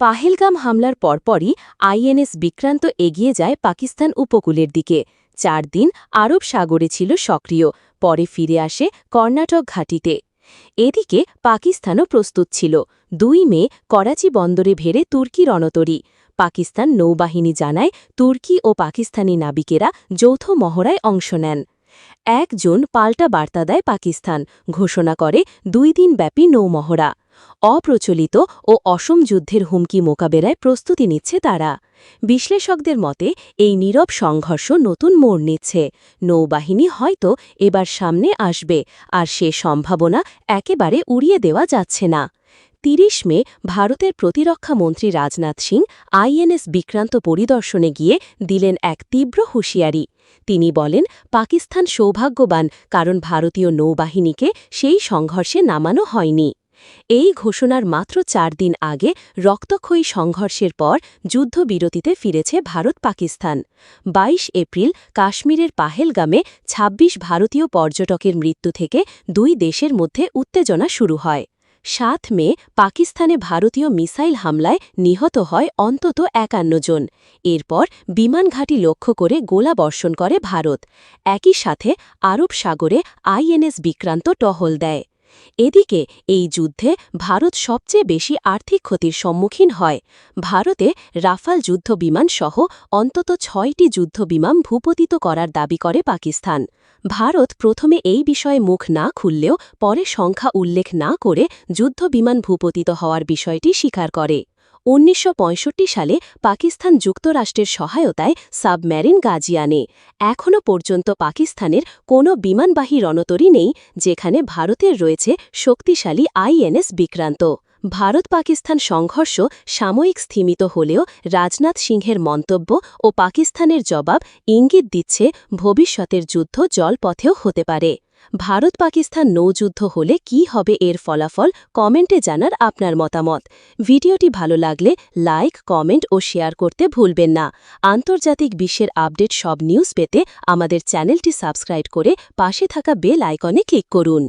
পাহেলগাম হামলার পরপরই আইএনএস বিক্রান্ত এগিয়ে যায় পাকিস্তান উপকূলের দিকে। চার দিন আরব সাগরে ছিল সক্রিয়, পরে ফিরে আসে কর্ণাটক ঘাটিতে। এদিকে পাকিস্তানও প্রস্তুত ছিল। দুই মে করাচি বন্দরে ভেড়ে তুর্কি রণতরী। পাকিস্তান নৌবাহিনী জানায়, তুর্কি ও পাকিস্তানি নাবিকেরা যৌথ মহড়ায় অংশ নেন। একজন পাল্টা বার্তা দেয় পাকিস্তান, ঘোষণা করে দুই দিনব্যাপী নৌমহড়া। অপ্রচলিত ও অসম যুদ্ধের হুমকি মোকাবেলায় প্রস্তুতি নিচ্ছে তারা। বিশ্লেষকদের মতে, এই নীরব সংঘর্ষ নতুন মোড় নিচ্ছে। নৌবাহিনী হয়তো এবার সামনে আসবে, আর সে সম্ভাবনা একেবারে উড়িয়ে দেওয়া যাচ্ছে না। তিরিশ মে ভারতের প্রতিরক্ষা মন্ত্রী রাজনাথ সিং আইএনএস বিক্রান্ত পরিদর্শনে গিয়ে দিলেন এক তীব্র হুঁশিয়ারি। তিনি বলেন, পাকিস্তান সৌভাগ্যবান, কারণ ভারতীয় নৌবাহিনীকে সেই সংঘর্ষে নামানো হয়নি। এই ঘোষণার মাত্র চার দিন আগে রক্তক্ষয়ী সংঘর্ষের পর যুদ্ধবিরতিতে ফিরেছে ভারত পাকিস্তান। ২২ এপ্রিল কাশ্মীরের পাহেলগামে ২৬ ভারতীয় পর্যটকের মৃত্যু থেকে দুই দেশের মধ্যে উত্তেজনা শুরু হয়। সাত মে পাকিস্তানে ভারতীয় মিসাইল হামলায় নিহত হয় অন্তত একান্ন জন। এরপর বিমান ঘাঁটি লক্ষ্য করে গোলা বর্ষণ করে ভারত। একই সাথে আরব সাগরে আইএনএস বিক্রান্ত টহল দেয়। এদিকে, এই যুদ্ধে ভারত সবচেয়ে বেশি আর্থিক ক্ষতির সম্মুখীন হয়। ভারতে রাফাল যুদ্ধবিমান সহ অন্তত ছয়টি যুদ্ধ বিমান ভূপতিত করার দাবি করে পাকিস্তান। ভারত প্রথমে এই বিষয়ে মুখ না খুললেও পরে সংখ্যা উল্লেখ না করে যুদ্ধ বিমান ভূপতিত হওয়ার বিষয়টি স্বীকার করে। উনিশশো পঁয়ষট্টি সালে পাকিস্তান যুক্তরাষ্ট্রের সহায়তায় সাবমেরিন গাজি আনে। এখনও পর্যন্ত পাকিস্তানের কোনো বিমানবাহী রণতরী নেই, যেখানে ভারতের রয়েছে শক্তিশালী আইএনএস বিক্রান্ত। ভারত পাকিস্তান সংঘর্ষ সাময়িক স্থিমিত হলেও রাজনাথ সিংহের মন্তব্য ও পাকিস্তানের জবাব ইঙ্গিত দিচ্ছে ভবিষ্যতের যুদ্ধ জলপথেও হতে পারে। ভারত পাকিস্তান নৌযুদ্ধ হলে কি হবে এর ফলাফল কমেন্টে জানার আপনার মতামত। ভিডিওটি ভালো লাগলে লাইক, কমেন্ট ও শেয়ার করতে ভুলবেন না। আন্তর্জাতিক বিশ্বের আপডেট সব নিউজ পেতে আমাদের চ্যানেলটি সাবস্ক্রাইব করে পাশে থাকা বেল আইকনে ক্লিক করুন।